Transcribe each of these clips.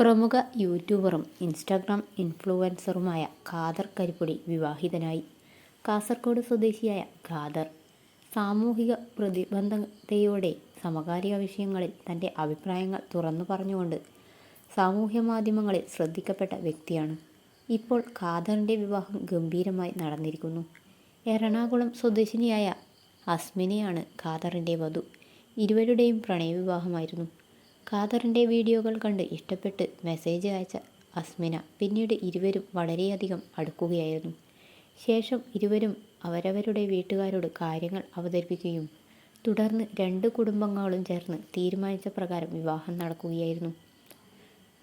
പ്രമുഖ യൂട്യൂബറും ഇൻസ്റ്റാഗ്രാം ഇൻഫ്ലുവൻസറുമായ ഖാദർ കരിപ്പൊടി വിവാഹിതനായി. കാസർഗോഡ് സ്വദേശിയായ ഖാദർ സാമൂഹിക പ്രതിബന്ധതയോടെ സമകാലിക വിഷയങ്ങളിൽ തന്റെ അഭിപ്രായങ്ങൾ തുറന്നു പറഞ്ഞുകൊണ്ട് സാമൂഹ്യ മാധ്യമങ്ങളിൽ ശ്രദ്ധിക്കപ്പെട്ട വ്യക്തിയാണ്. ഇപ്പോൾ ഖാദറിന്റെ വിവാഹം ഗംഭീരമായി നടന്നിരിക്കുന്നു. എറണാകുളം സ്വദേശിനിയായ അസ്മിനെയാണ് ഖാദറിന്റെ വധു. ഇരുവരുടെയും പ്രണയവിവാഹമായിരുന്നു. ഖാദറിന്റെ വീഡിയോകൾ കണ്ട് ഇഷ്ടപ്പെട്ട് മെസ്സേജ് അയച്ച അസ്മിന പിന്നീട് ഇരുവരും വളരെയധികം അടുക്കുകയായിരുന്നു. ശേഷം ഇരുവരും അവരവരുടെ വീട്ടുകാരോട് കാര്യങ്ങൾ അവതരിപ്പിക്കുകയും തുടർന്ന് രണ്ട് കുടുംബങ്ങളും ചേർന്ന് തീരുമാനിച്ച പ്രകാരം വിവാഹം നടക്കുകയായിരുന്നു.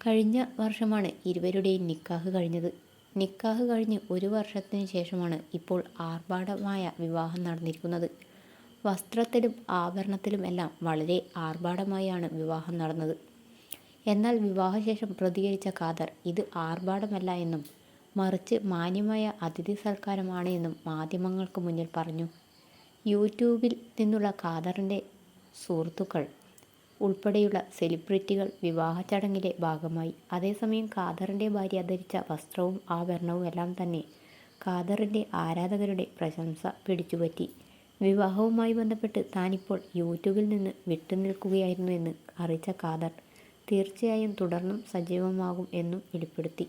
കഴിഞ്ഞ വർഷമാണ് ഇരുവരുടെയും നിക്കാഹ് കഴിഞ്ഞത്. നിക്കാഹ് കഴിഞ്ഞ് ഒരു വർഷത്തിന് ശേഷമാണ് ഇപ്പോൾ ആർഭാടമായ വിവാഹം നടന്നിരിക്കുന്നത്. വസ്ത്രത്തിലും ആഭരണത്തിലും എല്ലാം വളരെ ആർഭാടമായാണ് വിവാഹം നടന്നത്. എന്നാൽ വിവാഹശേഷം പ്രതികരിച്ച ഖാദർ ഇത് ആർഭാടമല്ല എന്നും മറിച്ച് മാന്യമായ അതിഥി സൽക്കാരമാണ് എന്നും മാധ്യമങ്ങൾക്ക് മുന്നിൽ പറഞ്ഞു. യൂട്യൂബിൽ നിന്നുള്ള ഖാദറിന്റെ സുഹൃത്തുക്കൾ ഉൾപ്പെടെയുള്ള സെലിബ്രിറ്റികൾ വിവാഹ ചടങ്ങിലെ ഭാഗമായി. അതേസമയം ഖാദറിന്റെ ഭാര്യ ധരിച്ച വസ്ത്രവും ആഭരണവും എല്ലാം തന്നെ ഖാദറിന്റെ ആരാധകരുടെ പ്രശംസ പിടിച്ചുപറ്റി. വിവാഹവുമായി ബന്ധപ്പെട്ട് താനിപ്പോൾ യൂട്യൂബിൽ നിന്ന് വിട്ടുനിൽക്കുകയായിരുന്നു എന്ന് അറിയിച്ച ഖാദർ തീർച്ചയായും തുടർന്നും സജീവമാകും എന്നും വെളിപ്പെടുത്തി.